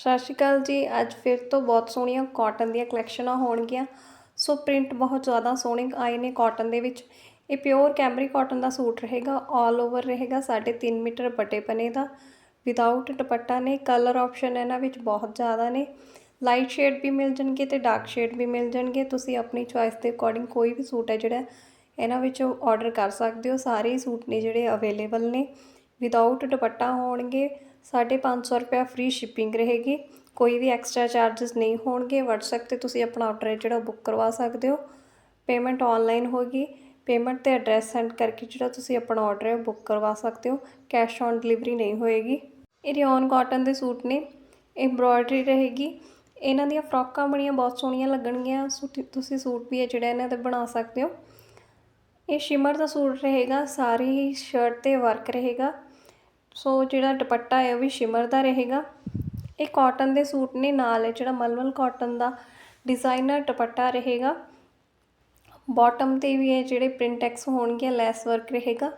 ਸਤਿ ਸ਼੍ਰੀ ਅਕਾਲ ਜੀ। ਅੱਜ ਫਿਰ ਤੋਂ ਬਹੁਤ ਸੋਹਣੀਆਂ ਕਾਟਨ ਦੀਆਂ ਕਲੈਕਸ਼ਨਾਂ ਹੋਣਗੀਆਂ। ਸੋ ਪ੍ਰਿੰਟ ਬਹੁਤ ਜ਼ਿਆਦਾ ਸੋਹਣੇ ਆਏ ਨੇ ਕਾਟਨ ਦੇ ਵਿੱਚ। ਇਹ ਪਿਓਰ ਕੈਮਰੀ ਕਾਟਨ ਦਾ ਸੂਟ ਰਹੇਗਾ ਆਲ ਓਵਰ ਰਹੇਗਾ 3.5 ਮੀਟਰ ਬਟੇ ਪਨੇ ਦਾ। ਵਿਦਆਊਟ ਦੁਪੱਟਾ ਨੇ ਕਲਰ ਆਪਸ਼ਨ ਇਹਨਾਂ ਵਿੱਚ ਬਹੁਤ ਜ਼ਿਆਦਾ ਨੇ। ਲਾਈਟ ਸ਼ੇਡ ਵੀ ਮਿਲ ਜਾਣਗੇ ਤੇ ਡਾਰਕ ਸ਼ੇਡ ਵੀ ਮਿਲ ਜਾਣਗੇ। ਤੁਸੀਂ ਆਪਣੀ ਚੁਆਇਸ ਦੇ ਅਕੋਰਡਿੰਗ ਕੋਈ ਵੀ ਸੂਟ ਹੈ ਜਿਹੜਾ ਇਹਨਾਂ ਵਿੱਚ ਆਰਡਰ ਕਰ ਸਕਦੇ ਹੋ। ਸਾਰੇ ਹੀ ਸੂਟ ਨੇ ਜਿਹੜੇ ਅਵੇਲੇਬਲ ਨੇ। ਵਿਦਆਊਟ ਦੁਪੱਟਾ ਹੋਣਗੇ 550 ਰੁਪਏ ਫ੍ਰੀ ਸ਼ਿਪਿੰਗ ਰਹੇਗੀ। ਕੋਈ ਵੀ ਐਕਸਟਰਾ ਚਾਰजेस ਨਹੀਂ ਹੋਣਗੇ। WhatsApp ਤੇ ਤੁਸੀਂ ਆਪਣਾ ਆਰਡਰ ਜਿਹੜਾ ਬੁੱਕ ਕਰਵਾ ਸਕਦੇ ਹੋ। ਪੇਮੈਂਟ ਆਨਲਾਈਨ ਹੋਗੀ ਪੇਮੈਂਟ ਤੇ ਐਡਰੈਸ ਸੈਂਡ ਕਰਕੇ ਜਿਹੜਾ ਤੁਸੀਂ ਆਪਣਾ ਆਰਡਰ ਹੈ ਬੁੱਕ ਕਰਵਾ ਸਕਦੇ ਹੋ। ਕੈਸ਼ ਔਨ ਡਿਲੀਵਰੀ ਨਹੀਂ ਹੋਏਗੀ। ਇਹ ਰਿਓਨ ਕਾਟਨ ਦੇ ਸੂਟ ਨੇ। ਐਮਬ੍ਰੋਇਡਰੀ ਰਹੇਗੀ। ਇਹਨਾਂ ਦੀਆਂ ਫਰੋਕਾਂ ਬਣੀਆਂ ਬਹੁਤ ਸੋਹਣੀਆਂ ਲੱਗਣਗੀਆਂ। ਤੁਸੀਂ ਸੂਟ ਵੀ ਹੈ ਜਿਹੜਾ ਇਹਨਾਂ ਤੇ ਬਣਾ ਸਕਦੇ ਹੋ। ਇਹ ਸ਼ਿਮਰ ਦਾ ਸੂਟ ਰਹੇਗਾ। ਸਾਰੀ ਸ਼ਰਟ ਤੇ ਵਰਕ ਰਹੇਗਾ। ਸੋ ਜਿਹੜਾ ਦੁਪੱਟਾ ਹੈ ਉਹ ਵੀ ਸ਼ਿਮਰ ਦਾ ਰਹੇਗਾ। ਇਹ ਕਾਟਨ ਦੇ ਸੂਟ ਨੇ ਨਾਲ ਹੈ ਜਿਹੜਾ ਮਲਮਲ ਕਾਟਨ ਦਾ ਡਿਜ਼ਾਈਨਰ ਦੁਪੱਟਾ ਰਹੇਗਾ। ਬਾਟਮ ਤੇ ਵੀ ਇਹ ਜਿਹੜੇ ਪ੍ਰਿੰਟੈਕਸ ਹੋਣਗੇ ਲੈਸ ਵਰਕ ਰਹੇਗਾ।